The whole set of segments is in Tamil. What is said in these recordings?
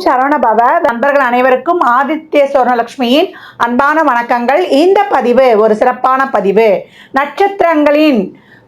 ஓம் சரவணபவ நண்பர்கள் அனைவருக்கும் ஆதித்ய சுவர்ணலட்சுமியின் அன்பான வணக்கங்கள். இந்த பதிவு ஒரு சிறப்பான பதிவு. நட்சத்திரங்களின்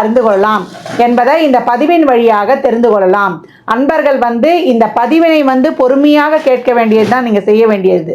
அறிந்து கொள்ளலாம் என்பதை இந்த பதிவின் வழியாக தெரிந்து கொள்ளலாம். அன்பர்கள் வந்து இந்த பதிவினை வந்து பொறுமையாக கேட்க வேண்டியது தான் நீங்கள் செய்ய வேண்டியது.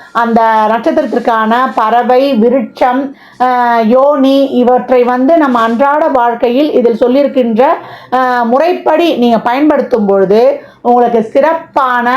அந்த நட்சத்திரத்திற்கான பறவை விருட்சம் யோனி இவற்றை வந்து நம்ம அன்றாட வாழ்க்கையில் இதில் சொல்லியிருக்கின்ற முறைப்படி நீங்கள் பயன்படுத்தும் பொழுது உங்களுக்கு சிறப்பான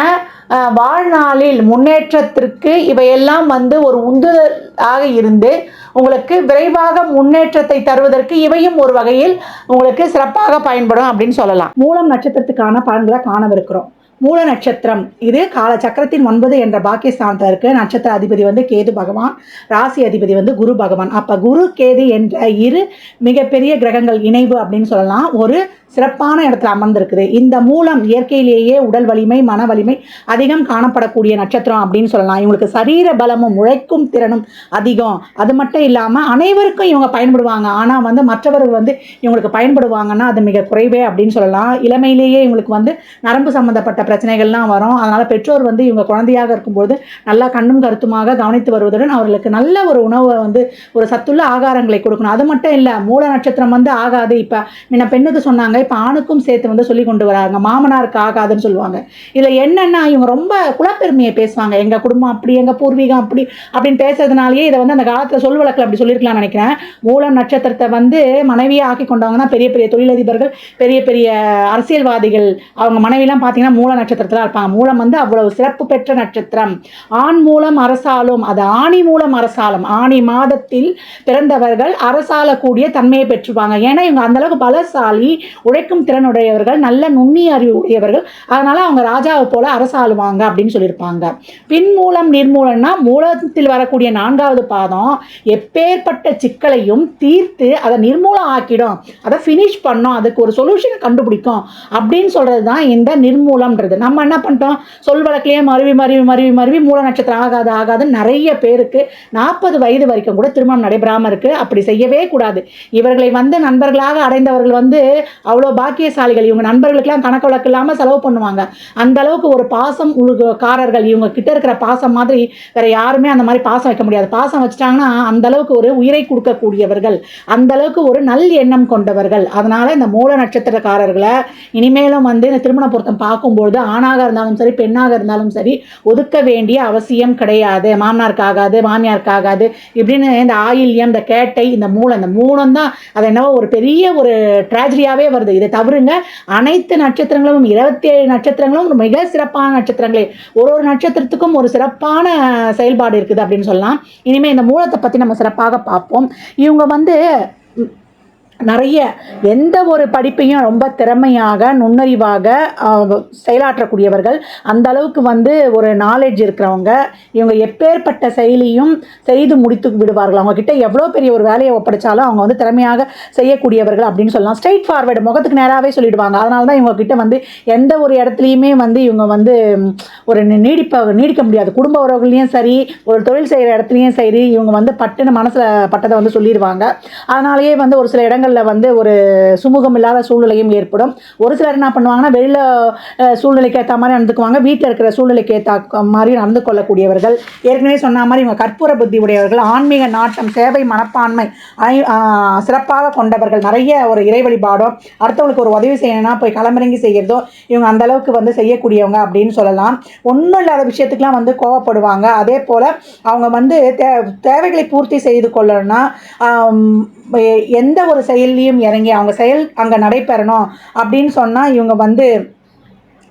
வாழ்நாளில் முன்னேற்றத்திற்கு இவையெல்லாம் வந்து ஒரு உந்துதலாக இருந்து உங்களுக்கு விரைவாக முன்னேற்றத்தை தருவதற்கு இவையும் ஒரு வகையில் உங்களுக்கு சிறப்பாக பயன்படும் அப்படின்னு சொல்லலாம். மூலம் நட்சத்திரத்துக்கான பலன்களை காணவிருக்கிறோம். மூல நட்சத்திரம். இது கால சக்கரத்தின் ஒன்பது என்ற பாக்கியஸ்தானத்தில் இருக்க நட்சத்திர அதிபதி வந்து கேது பகவான் ராசி அதிபதி வந்து குரு பகவான். அப்போ குரு கேது என்ற இரு மிகப்பெரிய கிரகங்கள் இணைவு அப்படின்னு சொல்லலாம். ஒரு சிறப்பான இடத்துல அமர்ந்திருக்குது. இந்த மூலம் இயற்கையிலேயே உடல் வலிமை மன வலிமை அதிகம் காணப்படக்கூடிய நட்சத்திரம் அப்படின்னு சொல்லலாம். இவங்களுக்கு சரீர பலமும் உழைக்கும் திறனும் அதிகம். அது மட்டும் இல்லாமல் அனைவருக்கும் இவங்க பயன்படுவாங்க. ஆனால் வந்து மற்றவர்கள் வந்து இவங்களுக்கு பயன்படுவாங்கன்னா அது மிக குறைவே அப்படின்னு சொல்லலாம். இளமையிலேயே இவங்களுக்கு வந்து நரம்பு சம்மந்தப்பட்ட பிரச்சனைகள்லாம் வரும். அதனால் பெற்றோர் வந்து இவங்க குழந்தையாக இருக்கும்போது நல்லா கண்ணும் கருத்துமாக கவனித்து வருவதுடன் அவர்களுக்கு நல்ல ஒரு உணவை வந்து ஒரு சத்துள்ள ஆகாரங்களை கொடுக்கணும். அது மட்டும் இல்லை மூல நட்சத்திரம் வந்து ஆகாது. இப்போ முன்ன பெண்ணுக்கு சொன்னாங்க இப்போ ஆணுக்கும் சேர்த்து வந்து சொல்லி கொண்டு வராங்க. மாமனாருக்கு ஆகாதுன்னு சொல்லுவாங்க. இதில் என்னென்னா இவங்க ரொம்ப குலப்பெருமையை பேசுவாங்க. எங்கள் குடும்பம் அப்படி எங்கள் பூர்வீகம் அப்படி அப்படின்னு பேசுறதுனாலேயே இதை வந்து அந்த காலத்தில் சொல் வழக்கில் அப்படி சொல்லியிருக்கலாம்னு நினைக்கிறேன். மூலம் நட்சத்திரத்தை வந்து மனைவியாக ஆக்கி கொண்டவங்கன்னா பெரிய பெரிய தொழிலதிபர்கள் பெரிய பெரிய அரசியல்வாதிகள். அவங்க மனைவிலாம் பார்த்தீங்கன்னா மூல நட்சத்திரத்தில் இருப்பாங்க மூலம் வந்து அவ்வளவு சிறப்பு பெற்ற நட்சத்திரம். ஆண் மூலம் அரசாலும் அது ஆணி மூலம் அரசாலும். ஆணி மாதத்தில் பிறந்தவர்கள் அரசாலக்கூடிய தன்மையை பெற்றுப்பாங்க ஏன்னா இவங்க அந்தளவுக்கு பலசாலி உழைக்கும் திறனுடையவர்கள் நல்ல நுண்ணிய அறிவு உடையவர்கள். அதனால அவங்க ராஜாவை போல அரசாளுவாங்க அப்படின்னு சொல்லியிருப்பாங்க. பின் மூலம் நிர்மூலம்னா மூலத்தில் வரக்கூடிய நான்காவது பாதம் எப்பேற்பட்ட சிக்கலையும் தீர்த்து அதை நிர்மூலம் ஆக்கிடும். அதை ஃபினிஷ் பண்ணோம். அதுக்கு ஒரு சொல்யூஷனை கண்டுபிடிக்கும். அப்படின்னு சொல்கிறது தான் இந்த நிர்மூலம்ன்றது நம்ம என்ன பண்ணிட்டோம்? சொல் வழக்கிலேயே மருவி மருவி மருவி மருவி மூல நட்சத்திரம் ஆகாது ஆகாதுன்னு நிறைய பேருக்கு நாற்பது வயது வரைக்கும் கூட திருமணம் நடைபெறாமல் இருக்குது அப்படி செய்யவே கூடாது. இவர்களை வந்து நண்பர்களாக அடைந்தவர்கள் வந்து அவ்வளோ பாக்கியசாலிகள். இவங்க நண்பர்களுக்கெல்லாம் கணக்கு வழக்கு இல்லாமல் செலவு பண்ணுவாங்க. அந்த அளவுக்கு ஒரு பாசம் காரர்கள் இவங்க கிட்ட இருக்கிற பாசம் மாதிரி வேற யாருமே அந்த மாதிரி பாசம் வைக்க முடியாது. பாசம் வச்சுட்டாங்கன்னா அந்த அளவுக்கு ஒரு உயிரை கொடுக்கக்கூடியவர்கள் அந்த அளவுக்கு ஒரு நல் எண்ணம் கொண்டவர்கள். அதனால இந்த மூல நட்சத்திரக்காரர்களை இனிமேலும் வந்து இந்த திருமண பொருத்தம் பார்க்கும்பொழுது ஆணாக இருந்தாலும் சரி பெண்ணாக இருந்தாலும் சரி ஒதுக்க வேண்டிய அவசியம் கிடையாது. மாமனாருக்கு ஆகாது மாமியாருக்கு ஆகாது இப்படின்னு இந்த ஆயில்யம் இந்த கேட்டை இந்த மூலம் இந்த மூலம் தான் அது என்னவோ ஒரு பெரிய ஒரு ட்ராஜடியாகவே வருது. இதை தவிருங்க அனைத்து நட்சத்திரங்களும் இருபத்தி ஏழு நட்சத்திரங்களும் மிக சிறப்பான நட்சத்திரங்களே. ஒரு ஒரு நட்சத்திரத்துக்கும் ஒரு சிறப்பான செயல்பாடு இருக்குது அப்படின்னு சொல்லலாம். இனிமேல் இந்த மூலத்தை பற்றி நம்ம சிறப்பாக பார்ப்போம். இவங்க வந்து நிறைய எந்த ஒரு படிப்பையும் ரொம்ப திறமையாக நுண்ணறிவாக செயலாற்றக்கூடியவர்கள் அந்த அளவுக்கு வந்து ஒரு நாலேஜ் இருக்கிறவங்க இவங்க எப்பேற்பட்ட செயலியும் செய்து முடித்து விடுவார்கள். அவங்கக்கிட்ட எவ்வளோ பெரிய ஒரு வேலையை ஒப்படைச்சாலும் அவங்க வந்து திறமையாக செய்யக்கூடியவர்கள் அப்படின்னு சொல்லலாம். ஸ்ட்ரைட் ஃபார்வர்டு முகத்துக்கு நேராகவே சொல்லிடுவாங்க. அதனால தான் இவங்கக்கிட்ட வந்து எந்த ஒரு இடத்துலையுமே வந்து இவங்க வந்து ஒரு நீ- நீடிப்ப நீடிக்க முடியாது. குடும்ப உறவுகள்லேயும் சரி ஒரு தொழில் செய்கிற இடத்துலையும் சரி இவங்க வந்து பட்டுன்னு மனசில் பட்டதை வந்து சொல்லிடுவாங்க. அதனாலேயே வந்து ஒரு சில இடங்கள் இடங்களில் வந்து ஒரு சுமூகம் இல்லாத சூழ்நிலையும் ஏற்படும். ஒரு சிலர் என்ன பண்ணுவாங்கன்னா வெளியில் சூழ்நிலைக்கு ஏற்ற மாதிரி நடந்துக்குவாங்க. வீட்டில் இருக்கிற சூழ்நிலைக்கு ஏற்ற மாதிரி நடந்து கொள்ளக்கூடியவர்கள். ஏற்கனவே சொன்ன மாதிரி இவங்க கற்பூர புத்தி உடையவர்கள் ஆன்மீக நாட்டம் சேவை மனப்பான்மை சிறப்பாக கொண்டவர்கள் நிறைய ஒரு இறை வழிபாடோ அடுத்தவங்களுக்கு ஒரு உதவி செய்யணும்னா போய் களமிறங்கி செய்கிறதோ இவங்க அந்த அளவுக்கு வந்து செய்யக்கூடியவங்க அப்படின்னு சொல்லலாம். ஒன்றும் இல்லாத விஷயத்துக்குலாம் வந்து கோவப்படுவாங்க. அதே போல் அவங்க வந்து தே தேவைகளை பூர்த்தி செய்து கொள்ளணும்னா எந்த ஒரு செயல்லையும் இறங்கி அவங்க செயல் அங்கே நடைபெறணும் அப்படின்னு சொன்னால் இவங்க வந்து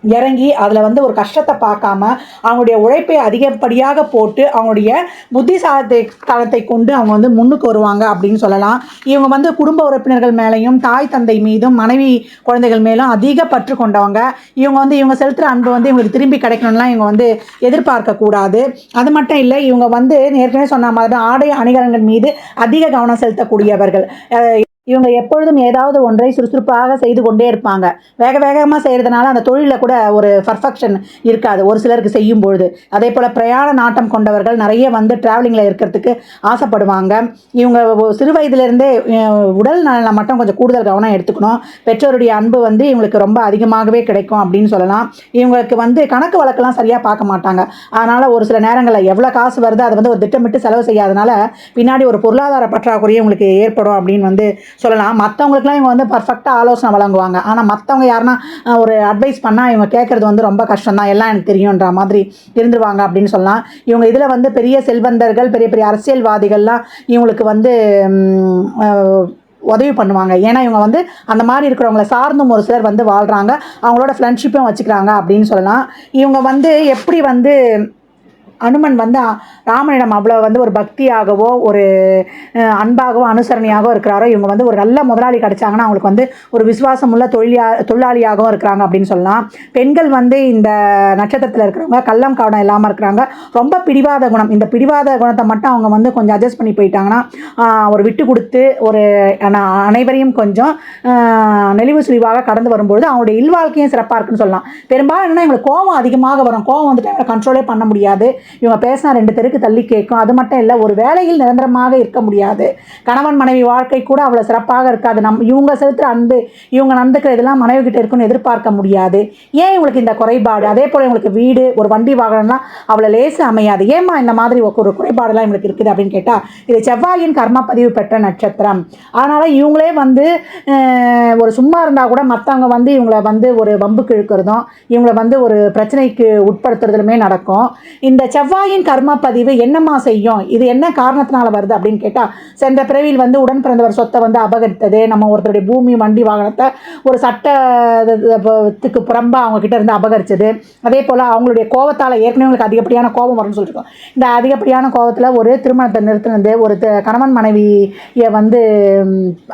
இறங்கி அதில் வந்து ஒரு கஷ்டத்தை பார்க்காம அவங்களுடைய உழைப்பை அதிகப்படியாக போட்டு அவங்களுடைய புத்திசாலத்தை தளத்தை கொண்டு அவங்க வந்து முன்னுக்கு வருவாங்க அப்படின்னு சொல்லலாம். இவங்க வந்து குடும்ப உறுப்பினர்கள் மேலேயும் தாய் தந்தை மீதும் மனைவி குழந்தைகள் மேலும் அதிக பற்று கொண்டவங்க. இவங்க வந்து இவங்க செலுத்துகிற அன்பு வந்து இவங்களுக்கு திரும்பி கிடைக்கணும்லாம் இவங்க வந்து எதிர்பார்க்கக்கூடாது அது மட்டும் இல்லை இவங்க வந்து ஏற்கனவே சொன்ன மாதிரி ஆடை அணிகலன்கள் மீது அதிக கவனம் செலுத்தக்கூடியவர்கள். இவங்க எப்பொழுதும் ஏதாவது ஒன்றை சுறுசுறுப்பாக செய்து கொண்டே இருப்பாங்க. வேக வேகமாக செய்கிறதுனால அந்த தொழிலில் கூட ஒரு பர்ஃபெக்ஷன் இருக்காது. ஒரு சிலருக்கு செய்யும் பொழுது. அதே போல் பிரயாண நாட்டம் கொண்டவர்கள் நிறைய வந்து ட்ராவலிங்கில் இருக்கிறதுக்கு ஆசைப்படுவாங்க. இவங்க சிறு வயதிலிருந்தே உடல் நலனை மட்டும் கொஞ்சம் கூடுதல் கவனம் எடுத்துக்கணும். பெற்றோருடைய அன்பு வந்து இவங்களுக்கு ரொம்ப அதிகமாகவே கிடைக்கும் அப்படின்னு சொல்லலாம். இவங்களுக்கு வந்து கணக்கு வழக்கெல்லாம் சரியாக பார்க்க மாட்டாங்க. அதனால் ஒரு சில நேரங்களில் எவ்வளோ காசு வருதோ அதை வந்து ஒரு திட்டமிட்டு செலவு செய்யாதனால பின்னாடி ஒரு பொருளாதார பற்றாக்குறையும் இவங்களுக்கு ஏற்படும் அப்படின்னு வந்து சொல்லலாம். மற்றவங்களுக்குலாம் இவங்க வந்து பர்ஃபெக்டாக ஆலோசனை வழங்குவாங்க. ஆனால் மற்றவங்க யாருன்னா ஒரு அட்வைஸ் பண்ணால் இவங்க கேட்குறது வந்து ரொம்ப கஷ்டம் தான் எல்லாம் எனக்கு தெரியுன்ற மாதிரி இருந்துருவாங்க அப்படின்னு சொல்லலாம். இவங்க இதில் வந்து பெரிய செல்வந்தர்கள் பெரிய பெரிய அரசியல்வாதிகள்லாம் இவங்களுக்கு வந்து உதவி பண்ணுவாங்க. ஏன்னா இவங்க வந்து அந்த மாதிரி இருக்கிறவங்கள சார்ந்தும் ஒரு சிலர் வந்து வாழ்கிறாங்க அவங்களோட ஃப்ரெண்ட்ஷிப்பும் வச்சுக்கிறாங்க அப்படின்னு சொல்லலாம். இவங்க வந்து எப்படி வந்து அனுமன் வந்து ராமனிடம் அவ்வளோ வந்து ஒரு பக்தியாகவோ ஒரு அன்பாகவோ அனுசரணையாகவோ இருக்கிறாரோ இவங்க வந்து ஒரு நல்ல முதலாளி கிடைச்சாங்கன்னா அவங்களுக்கு வந்து ஒரு விசுவாசமுள்ள தொழிலியா தொழிலாளியாகவும் இருக்கிறாங்க அப்படின்னு சொல்லலாம். பெண்கள் வந்து இந்த நட்சத்திரத்தில் இருக்கிறவங்க கள்ளம் கவனம் இல்லாமல் இருக்கிறாங்க. ரொம்ப பிடிவாத குணம். இந்த பிடிவாத குணத்தை மட்டும் அவங்க வந்து கொஞ்சம் அட்ஜஸ்ட் பண்ணி போயிட்டாங்கன்னா ஒரு விட்டு கொடுத்து ஒரு அனைவரையும் கொஞ்சம் நெளிவு சுழிவாக கடந்து வரும்பொழுது அவங்களுடைய இல்வாழ்க்கையும் சிறப்பாக இருக்குன்னு சொல்லலாம். பெரும்பாலும் என்னன்னா இவங்களுக்கு கோவம் அதிகமாக வரும். கோவம் வந்துட்டு அவங்களை கண்ட்ரோலே பண்ண முடியாது. இவங்க பேசினா ரெண்டு தெருக்கு தள்ளி கேட்கும். அது மட்டும் இல்லை ஒரு வேலையில் நிரந்தரமாக இருக்க முடியாது. கணவன் மனைவி வாழ்க்கை கூட அவ்வளோ சிறப்பாக இருக்காது. நம் இவங்க செலுத்துகிற அன்பு இவங்க நடந்துக்கிற இதெல்லாம் மனைவி கிட்ட இருக்குன்னு எதிர்பார்க்க முடியாது. ஏன் இவங்களுக்கு இந்த குறைபாடு? அதே போல் இவங்களுக்கு வீடு ஒரு வண்டி வாகனம்லாம் அவ்வளோ லேசு அமையாது. ஏம்மா இந்த மாதிரி ஒரு குறைபாடெல்லாம் இவங்களுக்கு இருக்குது அப்படின்னு கேட்டால் இது செவ்வாயின் கர்ம பதிவு பெற்ற நட்சத்திரம். அதனால் இவங்களே வந்து ஒரு சும்மா இருந்தால் கூட மற்றவங்க வந்து இவங்கள வந்து ஒரு வம்புக்கு இழுக்கிறதும் இவங்கள வந்து ஒரு பிரச்சனைக்கு உட்படுத்துறதுலுமே நடக்கும். இந்த செவ்வாயின் கர்ம பதிவு என்னம்மா செய்யும்? இது என்ன காரணத்தினால வருது அப்படின்னு கேட்டால் சென்ற பிறவியில் வந்து உடன் பிறந்தவர் சொத்தை வந்து அபகரித்தது. நம்ம ஒருத்தருடைய பூமி வண்டி வாகனத்தை ஒரு சட்டத்துக்கு புறம்பாக அவங்க கிட்ட இருந்து அபகரித்தது அதே போல் அவங்களுடைய கோவத்தால் ஏற்கனவே உங்களுக்கு அதிகப்படியான கோபம் வரும்னு சொல்லியிருக்கோம் இந்த அதிகப்படியான கோபத்தில் ஒரு திருமணத்தை நிறுத்தினது ஒரு த- கணவன் மனைவியை வந்து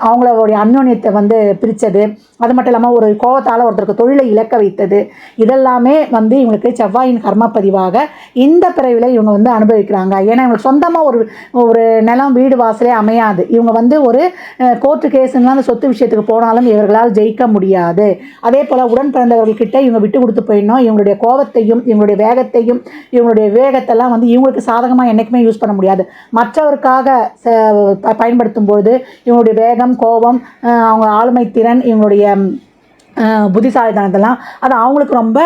அவங்களுடைய அந்யோன்யத்தை வந்து பிரித்தது அது மட்டும் இல்லாமல் ஒரு கோவத்தால் ஒருத்தருக்கு தொழிலை இழக்க வைத்தது. இதெல்லாமே வந்து இவங்களுக்கு செவ்வாயின் கர்மப்பதிவாக இந்த பிறவியில் இவங்க வந்து அனுபவிக்கிறாங்க. ஏன்னா இவங்க சொந்தமாக ஒரு ஒரு நிலம் வீடு வாசலே அமையாது. இவங்க வந்து ஒரு கோர்ட்டு கேஸுங்கலாம் அந்த சொத்து விஷயத்துக்கு போனாலும் இவர்களால் ஜெயிக்க முடியாது. அதே போல் உடன் பிறந்தவர்கள்கிட்ட இவங்க விட்டு கொடுத்து போயிடணும். இவங்களுடைய கோபத்தையும் இவங்களுடைய வேகத்தையும் இவங்களுடைய வேகத்தெல்லாம் வந்து இவங்களுக்கு சாதகமாக என்றைக்குமே யூஸ் பண்ண முடியாது. மற்றவருக்காக ச- பயன்படுத்தும் பொழுது இவங்களுடைய வேகம் கோபம் அவங்க ஆளுமை திறன் இவங்களுடைய புத்திசாலித்தனத்தெல்லாம் அது அவங்களுக்கு ரொம்ப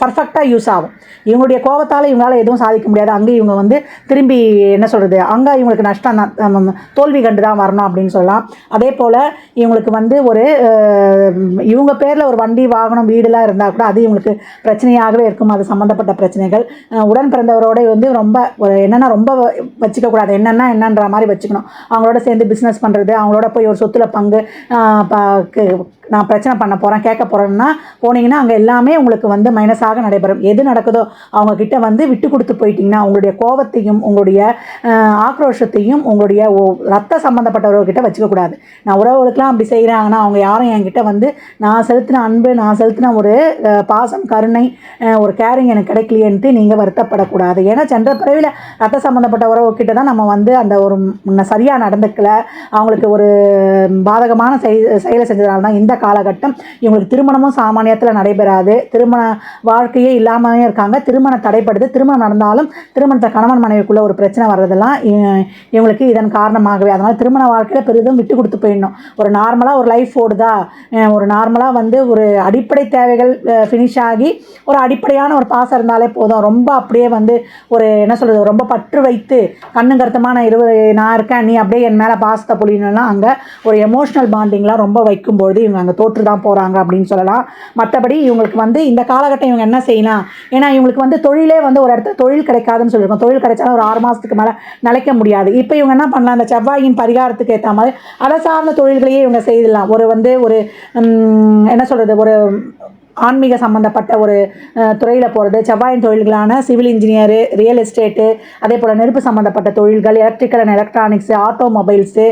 பர்ஃபெக்டாக யூஸ் ஆகும். இவங்களுடைய கோபத்தால் இவங்களால் எதுவும் சாதிக்க முடியாது. அங்கே இவங்க வந்து திரும்பி என்ன சொல்கிறது அங்கே இவங்களுக்கு நஷ்டம் தான் தோல்வி கண்டு தான் வரணும் அப்படின்னு சொல்லலாம். அதே போல் இவங்களுக்கு வந்து ஒரு இவங்க பேரில் ஒரு வண்டி வாகனம் வீடுலாம் இருந்தால் கூட அது இவங்களுக்கு பிரச்சனையாகவே இருக்கும். அது சம்மந்தப்பட்ட பிரச்சனைகள். உடன் பிறந்தவரோட வந்து ரொம்ப ஒரு என்னென்னா ரொம்ப வச்சுக்கக்கூடாது. என்னென்னா என்னன்ற மாதிரி வச்சுக்கணும். அவங்களோட சேர்ந்து பிஸ்னஸ் பண்ணுறது அவங்களோட போய் ஒரு சொத்துல பங்கு நான் பிரச்சனை பண்ண போகிறேன் கேட்க போகிறேன்னா போனீங்கன்னா அங்கே எல்லாமே உங்களுக்கு வந்து மைனஸாக நடைபெறும். எது நடக்குதோ அவங்கக்கிட்ட வந்து விட்டு கொடுத்து போயிட்டீங்கன்னா உங்களுடைய கோபத்தையும் உங்களுடைய ஆக்ரோஷத்தையும் உங்களுடைய ரத்த சம்மந்தப்பட்டவர்கிட்ட வச்சுக்கக்கூடாது நான் உறவுகளுக்கெல்லாம் அப்படி செய்கிறாங்கன்னா அவங்க யாரும் என்கிட்ட வந்து நான் செலுத்தின அன்பு நான் செலுத்தின ஒரு பாசம் கருணை ஒரு கேரிங் எனக்கு கிடைக்கலையேன்ட்டு நீங்கள் வருத்தப்படக்கூடாது. ஏன்னா சென்ற பிறவியில் ரத்த சம்மந்தப்பட்ட உறவுக்கிட்ட தான் நம்ம வந்து அந்த ஒரு சரியாக நடந்துக்கல. அவங்களுக்கு ஒரு பாதகமான செய் செயலை செஞ்சதுனால தான் இந்த காலகட்டம். இவங்களுக்கு திருமணமும் சாமானியத்தில் நடைபெறாது. திருமண வாழ்க்கையே இல்லாமலே இருக்காங்க. திருமணம் தடைப்படுது திருமணம் நடந்தாலும் திருமணத்தை கணவன் மனைவிக்குள்ள ஒரு பிரச்சனை வர்றதெல்லாம் இவங்களுக்கு இதன் காரணமாகவே. அதனால் திருமண வாழ்க்கையில் பெரிதும் விட்டு கொடுத்து போயிடணும். ஒரு நார்மலாக ஒரு லைஃப் ஓடுதா? ஒரு நார்மலாக வந்து ஒரு அடிப்படை தேவைகள் ஃபினிஷ் ஆகி ஒரு அடிப்படையான ஒரு பாசம் இருந்தாலே போதும். ரொம்ப அப்படியே வந்து ஒரு என்ன சொல்கிறது ரொம்ப பற்று வைத்து கண்ணு கருத்தமான நான் இருபது நான் இருக்கேன் நீ அப்படியே என் மேலே பாசத்தை பொழியணும்னா அங்கே ஒரு எமோஷ்னல் பாண்டிங்லாம் ரொம்ப வைக்கும்பொழுது இவங்க அங்கே தோற்று தான் போகிறாங்க அப்படின்னு சொல்லலாம். மற்றபடி இவங்களுக்கு வந்து இந்த காலகட்டம் இவங்க என்ன செய்யலாம்? ஏன்னா இவங்களுக்கு வந்து தொழிலே வந்து ஒரு இடத்துல தொழில் கிடைக்காதுன்னு சொல்லியிருக்கோம். தொழில் கிடைச்சாலும் ஒரு ஆறு மாதத்துக்கு மேலே நிலைக்க முடியாது. இப்போ இவங்க என்ன பண்ணலாம்? அந்த செவ்வாயின் பரிகாரத்துக்கு ஏற்ற மாதிரி அதை சார்ந்த தொழில்களையே இவங்க செய்திடலாம். ஒரு வந்து ஒரு என்ன சொல்கிறது ஒரு ஆன்மீக சம்மந்தப்பட்ட ஒரு துறையில் போகிறது செவ்வாயின் தொழில்களான சிவில் இன்ஜினியரு ரியல் எஸ்டேட்டு அதே போல் நெருப்பு சம்மந்தப்பட்ட தொழில்கள் எலக்ட்ரிக்கல் அண்ட் எலக்ட்ரானிக்ஸு ஆட்டோமொபைல்ஸு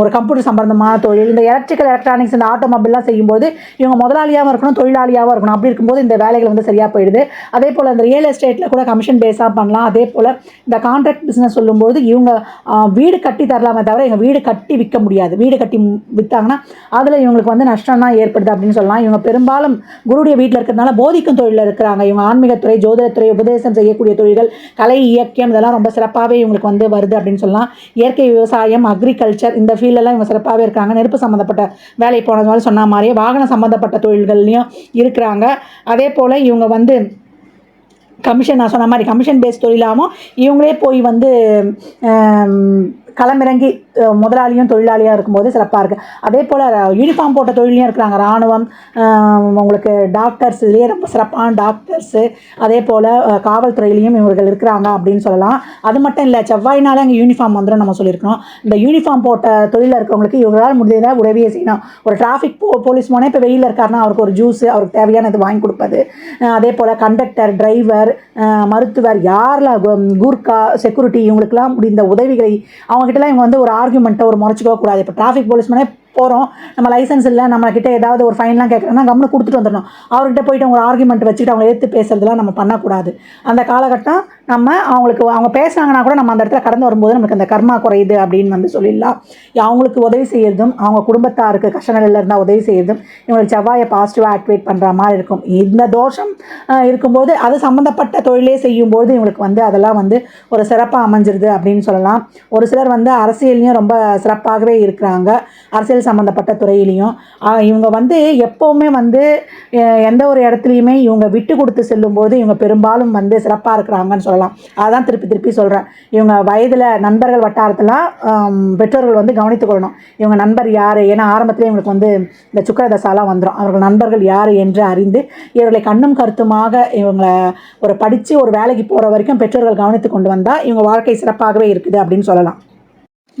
ஒரு கம்ப்யூட்டர் சம்பந்தமான தொழில். இந்த எலக்ட்ரிக்கல் எலக்ட்ரானிக்ஸ் இந்த ஆட்டோமொபைல்லாம் செய்யும்போது இவங்க முதலாளியாகவும் இருக்கணும் தொழிலாளியாகவும் இருக்கணும். அப்படி இருக்கும்போது இந்த வேலைகள் வந்து சரியாக போயிடுது. அதே போல் இந்த ரியல் எஸ்டேட்டில் கூட கமிஷன் பேஸாக பண்ணலாம். அதே போல் இந்த கான்ட்ராக்ட் பிஸ்னஸ் சொல்லும்போது இவங்க வீடு கட்டி தரலாமே தவிர இவங்க வீடு கட்டி விற்க முடியாது. வீடு கட்டி விற்றாங்கன்னா அதில் இவங்களுக்கு வந்து நஷ்டம் தான் ஏற்படுது அப்படின்னு சொல்லலாம். இவங்க பெரும்பாலும் குருடைய வீட்டில் இருக்கிறதுனால போதிக்கும் தொழிலில் இருக்கிறாங்க. இவங்க ஆன்மீகத்துறை ஜோதிடத்துறை உபதேசம் செய்யக்கூடிய தொழில்கள் கலை இயக்கியம் இதெல்லாம் ரொம்ப சிறப்பாகவே இவங்களுக்கு வந்து வருது அப்படின்னு சொல்லலாம். இயற்கை விவசாயம் அக்ரிகல்ச்சர் இந்த ஃபீல்டெல்லாம் இவங்க சிறப்பாகவே இருக்காங்க நெருப்பு சம்மந்தப்பட்ட வேலை போனது மாதிரி சொன்ன மாதிரியே வாகன சம்மந்தப்பட்ட தொழில்கள்லையும் இருக்கிறாங்க. அதே போல் இவங்க வந்து கமிஷன் நான் சொன்ன மாதிரி கமிஷன் பேஸ் தொழிலாகவும் இவங்களே போய் வந்து களமிறங்கி முதலாளியும் தொழிலாளியாக இருக்கும்போது சிறப்பாக இருக்குது அதே போல் யூனிஃபார்ம் போட்ட தொழிலையும் இருக்கிறாங்க. இராணுவம் உங்களுக்கு டாக்டர்ஸ் இதுலேயே ரொம்ப சிறப்பான டாக்டர்ஸு அதே போல் காவல்துறையிலையும் இவர்கள் இருக்கிறாங்க அப்படின்னு சொல்லலாம். அது மட்டும் இல்லை செவ்வாயினாலே அங்கே யூனிஃபார்ம் வந்துடும் நம்ம சொல்லியிருக்கோம் இந்த யூனிஃபார்ம் போட்ட தொழிலில் இருக்கிறவங்களுக்கு இவங்களால் முடிஞ்சதாக உதவியை செய்யணும். ஒரு டிராஃபிக் போ போலீஸ் போனால் இப்போ வெயிலில் இருக்காருன்னா அவருக்கு ஒரு ஜூஸ் அவருக்கு தேவையானது வாங்கி கொடுப்பது. அதே போல் கண்டக்டர் டிரைவர் மருத்துவர் யாரில் கூர்க்கா செக்யூரிட்டி இவங்களுக்கெல்லாம் முடிந்த உதவிகளை அவங்ககிட்டலாம் இவங்க வந்து ஒரு ஆர்குமெண்ட்டை ஒரு முறைச்சிக்கவே கூடாது. இப்போ டிராஃபிக் போலீஸ்மேனே போகிறோம் நம்ம லைசன்ஸ் இல்லை நம்மக்கிட்ட ஏதாவது ஒரு ஃபைன்லாம் கேட்குறோம்னா கம்முன்னு கொடுத்துட்டு வந்துடணும். அவர்கிட்ட போயிட்டு அவங்க ஆர்குமெண்ட் வச்சுட்டு அவங்க எடுத்து பேசுறதுலாம் நம்ம பண்ணக்கூடாது. அந்த காலகட்டம் நம்ம அவங்களுக்கு அவங்க பேசுனாங்கன்னா கூட நம்ம அந்த இடத்துல கடந்து வரும்போது நமக்கு அந்த கர்மா குறையுது அப்படின்னு வந்து சொல்லிடலாம். அவங்களுக்கு உதவி செய்யறதும் அவங்க குடும்பத்தாருக்கு கஷ்ட நிலையில் இருந்தால் உதவி செய்யறதும் இவங்களுக்கு செவ்வாயை பாசிட்டிவாக ஆக்டிவேட் பண்ணுற மாதிரி இருக்கும். இந்த தோஷம் இருக்கும்போது அது சம்மந்தப்பட்ட தொழிலே செய்யும்போது இவங்களுக்கு வந்து அதெல்லாம் வந்து ஒரு சிறப்பாக அமைஞ்சிருது அப்படின்னு சொல்லலாம். ஒரு சிலர் வந்து அரசியல்லையும் ரொம்ப சிறப்பாகவே இருக்கிறாங்க. அரசியல் சம்மந்தப்பட்ட துறையிலையும். இவங்க வந்து எப்போவுமே வந்து எந்த ஒரு இடத்துலையுமே இவங்க விட்டு கொடுத்து செல்லும்போது இவங்க பெரும்பாலும் வந்து சிறப்பாக இருக்கிறாங்கன்னு சொல்லலாம். அதான் திருப்பி திருப்பி சொல்கிறேன் இவங்க வயதில் நண்பர்கள் வட்டாரத்தில் பெற்றோர்கள் வந்து கவனித்துக்கொள்ளணும் இவங்க நண்பர் யார்? ஏன்னா ஆரம்பத்திலே இவங்களுக்கு வந்து இந்த சுக்கரதசாலாம் வந்துடும் அவர்கள் நண்பர்கள் யார் என்று அறிந்து இவர்களை கண்ணும் கருத்துமாக இவங்களை ஒரு படித்து ஒரு வேலைக்கு போகிற வரைக்கும் பெற்றோர்கள் கவனித்து கொண்டு வந்தால் இவங்க வாழ்க்கை சிறப்பாகவே இருக்குது அப்படின்னு சொல்லலாம்.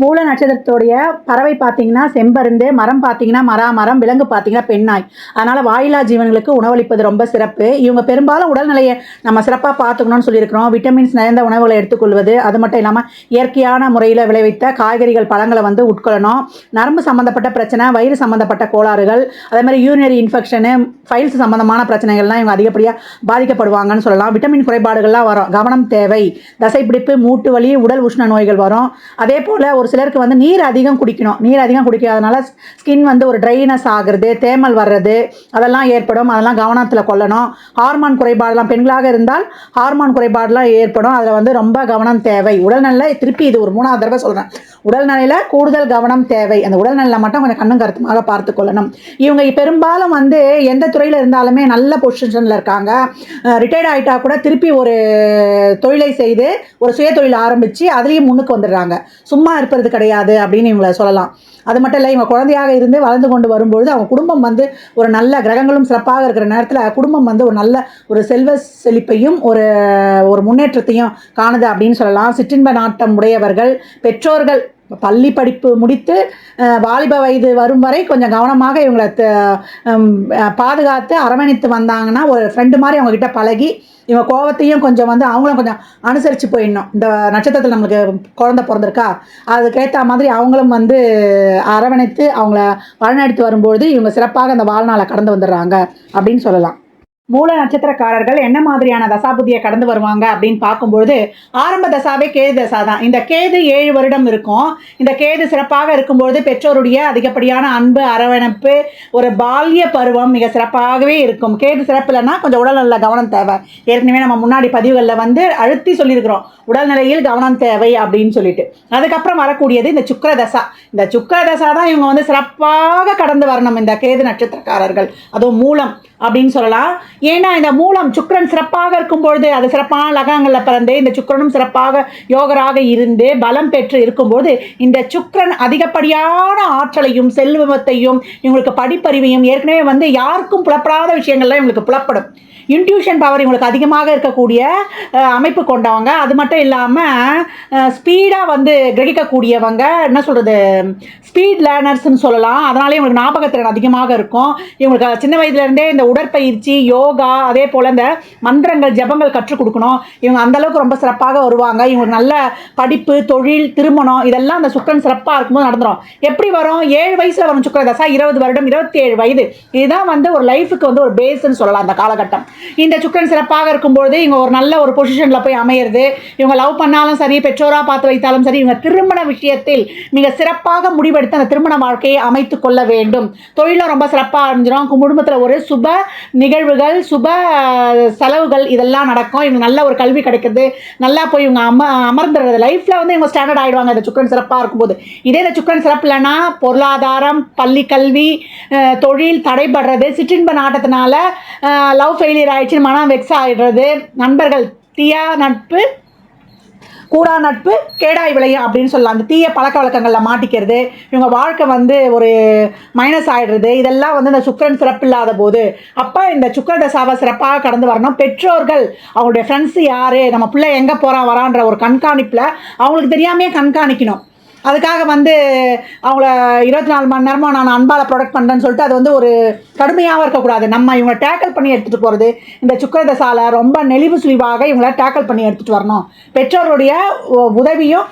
மூல நட்சத்திரத்துடைய பறவை பார்த்தீங்கன்னா செம்பருந்து மரம் பார்த்தீங்கன்னா மராமரம் விலங்கு பார்த்தீங்கன்னா பெண்ணாய். அதனால் வாயிலா ஜீவன்களுக்கு உணவளிப்பது ரொம்ப சிறப்பு. இவங்க பெரும்பாலும் உடல்நிலையை நம்ம சிறப்பாக பார்த்துக்கணும்னு சொல்லியிருக்கிறோம். விட்டமின்ஸ் நிறைந்த உணவுகளை எடுத்துக்கொள்வது அது மட்டும் இல்லாமல் இயற்கையான முறையில் விளைவித்த காய்கறிகள் பழங்களை வந்து உட்கொள்ளணும். நரம்பு சம்மந்தப்பட்ட பிரச்சனை வயிறு சம்மந்தப்பட்ட கோளாறுகள் அதே மாதிரி யூரினரி இன்ஃபெக்ஷனு ஃபைல்ஸ் சம்மந்தமான பிரச்சனைகள்லாம் இவங்க அதிகப்படியாக பாதிக்கப்படுவாங்கன்னு சொல்லலாம். விட்டமின் குறைபாடுகள்லாம் வரும். கவனம் தேவை. தசைப்பிடிப்பு மூட்டு வலி உடல் உஷ்ண நோய்கள் வரும். அதே போல் ஒரு சிலருக்கு வந்து நீர் அதிகம் குடிக்கணும். நீர் அதிகம் குடிக்காதனால ஸ்கின் வந்து ஒரு ட்ரைனஸ் ஆகுறது தேமல் வர்றது அதெல்லாம் ஏற்படும். அதெல்லாம் கவனத்தில் கொள்ளணும். ஹார்மோன் குறைபாடெல்லாம் பெண்களாக இருந்தால் ஹார்மோன் குறைபாடெல்லாம் ஏற்படும். அதில் வந்து ரொம்ப கவனம் தேவை. உடல்நல திருப்பி இது ஒரு மூணாவது தடவை சொல்கிறேன் உடல்நிலையில் கூடுதல் கவனம் தேவை. அந்த உடல்நிலை மட்டும் கொஞ்சம் கண்ணும் கருத்துமாக பார்த்து கொள்ளணும். இவங்க பெரும்பாலும் வந்து எந்த துறையில் இருந்தாலுமே நல்ல பொசிஷனில் இருக்காங்க. ரிட்டையர்ட் ஆகிட்டா கூட திருப்பி ஒரு தொழிலை செய்து ஒரு சுய தொழில் ஆரம்பித்து அதுலேயும் முன்னுக்கு வந்துடுறாங்க. சும்மா இருப்பது கிடையாது அப்படின்னு இவங்களை சொல்லலாம். அது மட்டும் இல்லை இவங்க குழந்தையாக இருந்து வளர்ந்து கொண்டு வரும்பொழுது அவங்க குடும்பம் வந்து ஒரு நல்ல கிரகங்களும் சிறப்பாக இருக்கிற நேரத்தில் குடும்பம் வந்து ஒரு நல்ல ஒரு செல்வ செழிப்பையும் ஒரு ஒரு முன்னேற்றத்தையும் காணுது அப்படின்னு சொல்லலாம். சிற்றின்ப நாட்டம் உடையவர்கள் பெற்றோர்கள் பள்ளி படிப்பு முடித்து வாலிப வயது வரும் வரை கொஞ்சம் கவனமாக இவங்களை த- பாதுகாத்து அரவணைத்து வந்தாங்கன்னா ஒரு ஃப்ரெண்டு மாதிரி அவங்கக்கிட்ட பழகி இவங்க கோவத்தையும் கொஞ்சம் வந்து அவங்களும் கொஞ்சம் அனுசரித்து போயிடணும். இந்த நட்சத்திரத்தில் நம்மளுக்கு குழந்த பிறந்திருக்கா அதுக்கேற்ற மாதிரி அவங்களும் வந்து அரவணைத்து அவங்கள வழிநடத்தி வரும்பொழுது இவங்க சிறப்பாக அந்த வாழ்நாளை கடந்து வந்துடுறாங்க அப்படின்னு சொல்லலாம். மூல நட்சத்திரக்காரர்கள் என்ன மாதிரியான தசாபுதியை கடந்து வருவாங்க அப்படின்னு பார்க்கும்பொழுது ஆரம்ப தசாவே கேது தசா தான். இந்த கேது ஏழு வருடம் இருக்கும். இந்த கேது சிறப்பாக இருக்கும்பொழுது பெற்றோருடைய அதிகப்படியான அன்பு அரவணைப்பு ஒரு பால்ய பருவம் மிக சிறப்பாகவே இருக்கும். கேது சிறப்பு இல்லைன்னா கொஞ்சம் உடல்நல கவனம் தேவை. ஏற்கனவே நம்ம முன்னாடி பதிவுகளில் வந்து அழுத்தி சொல்லியிருக்கிறோம். உடல்நிலையில் கவனம் தேவை அப்படின்னு சொல்லிட்டு. அதுக்கப்புறம் வரக்கூடியது இந்த சுக்கிர தசா. இந்த சுக்கிர தசா தான் இவங்க வந்து சிறப்பாக கடந்து வரணும் இந்த கேது நட்சத்திரக்காரர்கள். அதுவும் மூலம். அப்படின்னு சொல்லலாம். ஏன்னா இந்த மூலம் சுக்கரன் சிறப்பாக இருக்கும் பொழுது அது சிறப்பான லகங்களில் பிறந்து இந்த சுக்கிரனும் சிறப்பாக யோகராக இருந்து பலம் பெற்று இருக்கும்போது இந்த சுக்கிரன் அதிகப்படியான ஆற்றலையும் செல்வத்தையும் இவங்களுக்கு படிப்பறிவையும் ஏற்கனவே வந்து யாருக்கும் புலப்படாத விஷயங்கள்லாம் இவங்களுக்கு புலப்படும். இன்ட்யூஷன் பவர் இவங்களுக்கு அதிகமாக இருக்கக்கூடிய அமைப்பு கொண்டவங்க. அது மட்டும் இல்லாமல் ஸ்பீடாக வந்து கிரகிக்கக்கூடியவங்க என்ன சொல்கிறது ஸ்பீட் லேர்னர்ஸ்னு சொல்லலாம். அதனால இவங்களுக்கு ஞாபகத்திறன் அதிகமாக இருக்கும். இவங்களுக்கு சின்ன வயதுலேருந்தே இந்த உடற்பயிற்சி யோகா அதே போல் இந்த மந்திரங்கள் ஜெபங்கள் கற்றுக் கொடுக்கணும். இவங்க அந்தளவுக்கு ரொம்ப சிறப்பாக வருவாங்க. இவங்களுக்கு நல்ல படிப்பு தொழில் திருமணம் இதெல்லாம் அந்த சுக்கரன் சிறப்பாக இருக்கும்போது நடந்துடும் எப்படி வரும்? ஏழு வயசில் வரும் சுக்கர தசா இருபது வருடம் இருபத்தி ஏழு வயது. இதுதான் வந்து ஒரு லைஃபுக்கு வந்து ஒரு பேஸ்ன்னு சொல்லலாம் அந்த காலகட்டம். இந்த சுக்கரன் சிறப்பாக இருக்கும்பொழுது இவங்க ஒரு நல்ல ஒரு பொசிஷனில் போய் அமையிறது. இவங்க லவ் பண்ணாலும் சரி பெற்றோராக பார்த்து வைத்தாலும் சரி இவங்க திருமண விஷயத்தில் மிக சிறப்பாக முடிவெடுத்து அந்த திருமண வாழ்க்கையை அமைத்து கொள்ள வேண்டும். தொழிலும் ரொம்ப சிறப்பாக அமைஞ்சிடும் குடும்பத்தில் ஒரு சுப நிகழ்வுகள் சுப செலவுகள் இதெல்லாம் நடக்கும். இவங்க நல்ல ஒரு கல்வி கிடைக்கிறது. நல்லா போய் இவங்க அம அமர்ந்துடுறது. லைஃப்பில் வந்து இவங்க ஸ்டாண்டர்ட் ஆகிடுவாங்க இந்த சுக்கரன் சிறப்பாக இருக்கும்போது. இதே இந்த சுக்கரன் சிறப்பு இல்லைன்னா பொருளாதாரம் பள்ளி கல்வி தொழில் தடைபடுறது சிற்றின்ப நாட்டத்தினால லவ் ஃபெயிலியர் ஆயிடுச்சு மனம் வெக்ஸ் ஆகிடுறது நண்பர்கள் தீயா நட்பு கூடா நட்பு கேடாய் விளையும் அப்படின்னு சொல்லலாம். அந்த தீய பழக்க வழக்கங்களில் மாட்டிக்கிறது. இவங்க வாழ்க்கை வந்து ஒரு மைனஸ் ஆயிடுறது. இதெல்லாம் வந்து இந்த சுக்கரன் சிறப்பு இல்லாத போது. அப்போ இந்த சுக்கிர தசாவை சிறப்பாக கடந்து வரணும். பெற்றோர்கள் அவங்களுடைய ஃப்ரெண்ட்ஸ் யார்? நம்ம பிள்ளை எங்கே போகிறான் வரான்ற ஒரு கண்காணிப்பில் அவங்களுக்கு தெரியாமையே கண்காணிக்கணும். அதுக்காக வந்து அவங்கள இருபத்தி நாலு மணி நேரமாக நான் அன்பால் ப்ரொடக்ட் பண்ணுறேன்னு சொல்லிட்டு அது வந்து ஒரு கடுமையாக இருக்கக்கூடாது. நம்ம இவங்க டேக்கிள் பண்ணி எடுத்துகிட்டு போகிறது இந்த சுக்கரதசாலை ரொம்ப நெளிவு சுழிவாக இவங்கள டேக்கிள் பண்ணி எடுத்துகிட்டு வரணும். பெற்றோருடைய உ- உதவியும்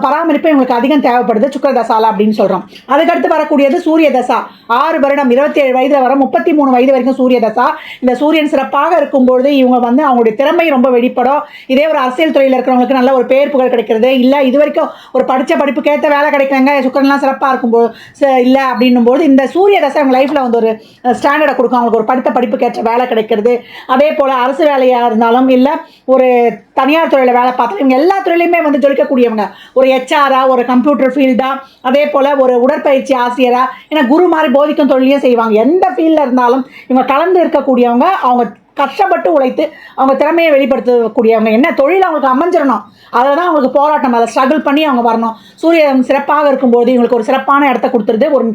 பராமரிப்பும் இவங்களுக்கு அதிகம் தேவைப்படுது சுக்கரதசாலை அப்படின்னு சொல்கிறோம் அதுக்கடுத்து வரக்கூடியது சூரிய தசா ஆறு வருடம் இருபத்தி ஏழு வயதில் வர முப்பத்தி மூணு வயது வரைக்கும் சூரிய தசா இந்த சூரியன் சிறப்பாக இருக்கும்பொழுது இவங்க வந்து அவங்களுடைய திறமை ரொம்ப வெளிப்படும். இதே ஒரு அரசியல் துறையில் இருக்கிறவங்களுக்கு நல்ல ஒரு பேர் புகழ் கிடைக்கிறது. இல்லை இது வரைக்கும் ஒரு படித்த படிப்புக்கேற்ற வேலை கிடைக்கலங்க சுக்கரன்லாம் சிறப்பாக இருக்கும்போது ச- இல்லை அப்படின்னும்போது இந்த சூரிய தசை அவங்க லைஃப்பில் வந்து ஒரு ஸ்டாண்டர்டை கொடுக்கும். அவங்களுக்கு ஒரு படித்த படிப்புக்கேற்ற வேலை கிடைக்கிறது. அதே போல் அரசு வேலையாக இருந்தாலும் இல்லை ஒரு தனியார் துறையில் வேலை பார்த்தாலும் இவங்க எல்லா துறையிலையுமே வந்து ஜொலிக்கக்கூடியவங்க. ஒரு ஹெச்ஆராக ஒரு கம்ப்யூட்டர் ஃபீல்டாக அதே போல் ஒரு உடற்பயிற்சி ஆசிரியராக ஏன்னா குரு மாதிரி போதிக்கும் தொழிலையும் செய்வாங்க. எந்த ஃபீல்டில் இருந்தாலும் இவங்க கலந்து இருக்கக்கூடியவங்க அவங்க கஷ்டப்பட்டு உழைத்து அவங்க திறமையை வெளிப்படுத்தக்கூடியவங்க. என்ன? தொழில் அவங்களுக்கு அமைஞ்சிடணும். அதை தான் அவங்களுக்கு போராட்டம் அதை ஸ்ட்ரகிள் பண்ணி அவங்க வரணும். சூரியன் சிறப்பாக இருக்கும்போது இவங்களுக்கு ஒரு சிறப்பான இடத்த கொடுத்துருது. ஒரு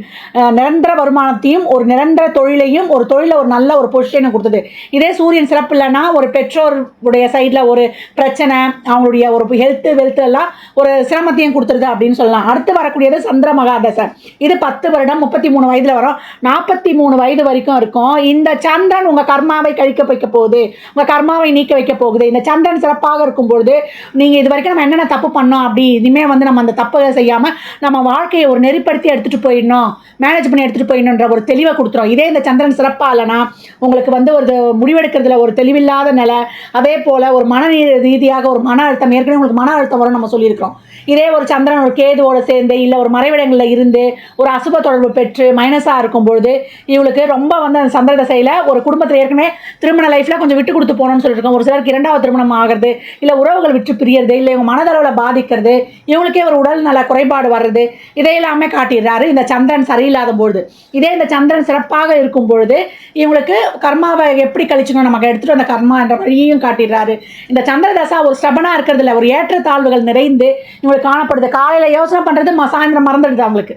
நிரந்தர வருமானத்தையும் ஒரு நிரந்தர தொழிலையும் ஒரு தொழிலில் ஒரு நல்ல ஒரு பொசிஷனை கொடுத்தது. இதே சூரியன் சிறப்பு இல்லைன்னா ஒரு பெற்றோருடைய சைடில் ஒரு பிரச்சனை அவங்களுடைய ஒரு ஹெல்த்து வெல்த்து எல்லாம் ஒரு சிரமத்தையும் கொடுத்துருது அப்படின்னு சொல்லலாம். அடுத்து வரக்கூடியது சந்திர மகாதசை. இது பத்து வருடம் முப்பத்தி மூணு வயதில் வரும். நாற்பத்தி மூணு வயது வரைக்கும் இருக்கும். இந்த சந்திரன் உங்கள் கர்மாவை கழிக்க வைக்க போகுது உங்கள் கர்மாவை நீக்க வைக்க போகுது இந்த சந்திரன் சிறப்பாக இருக்கும் பொழுது நீங்கள் இது வரைக்கும் நம்ம என்னென்ன தப்பு பண்ணோம் அப்படி இனிமேல் வந்து நம்ம அந்த தப்பை செய்யாமல் நம்ம வாழ்க்கையை ஒரு நெறிப்படுத்தி எடுத்துகிட்டு போயிடணும். மேனேஜ் பண்ணி எடுத்துகிட்டு போயிடணுன்ற ஒரு தெளிவை கொடுத்துரும் இதே இந்த சந்திரன் சிறப்பாக இல்லைனா உங்களுக்கு வந்து ஒரு முடிவெடுக்கிறதுல ஒரு தெளிவில்லாத நிலை. அதே போல் ஒரு மன ரீதியாக ஒரு மன அழுத்தம் ஏற்கனவே உங்களுக்கு மன அழுத்தம் வரும் நம்ம சொல்லியிருக்கிறோம். இதே ஒரு சந்திரன் ஒரு கேதுவோடு சேர்ந்து இல்லை ஒரு மறைவிடங்களில் இருந்து ஒரு அசுப தொடர்பு பெற்று மைனஸாக இருக்கும் பொழுது இவளுக்கு ரொம்ப வந்து அந்த சந்திர தசையில் ஒரு குடும்பத்தில் ஏற்கனவே திருமண லைஃப்பில் கொஞ்சம் விட்டு கொடுத்து போகணும்னு சொல்லியிருக்கோம் ஒரு சிலருக்கு இரண்டாவது திருமணம் ஆகிறது இல்லை உறவுகள் விட்டு பிரியறது இல்லை இவங்க மனதளவில் பாதிக்கிறது இவங்களுக்கே ஒரு உடல் நல குறைபாடு வர்றது இதையெல்லாமே காட்டிடுறாரு இந்த சந்திரன் சரியில்லாத பொழுது. இதே இந்த சந்திரன் சிறப்பாக இருக்கும் பொழுது இவங்களுக்கு கர்மாவை எப்படி கழிச்சுக்கணும் நமக்கு எடுத்துகிட்டு வந்த கர்மா என்ற வழியையும் காட்டிடுறாரு. இந்த சந்திர தசா ஒரு ஸ்டபனாக இருக்கிறதுல ஒரு ஏற்றத்தாழ்வுகள் நிறைந்து அவங்களுக்கு காணப்படுது. காலையில் யோசனை பண்ணுறது சாயந்தரம் மறந்துடுது அவங்களுக்கு.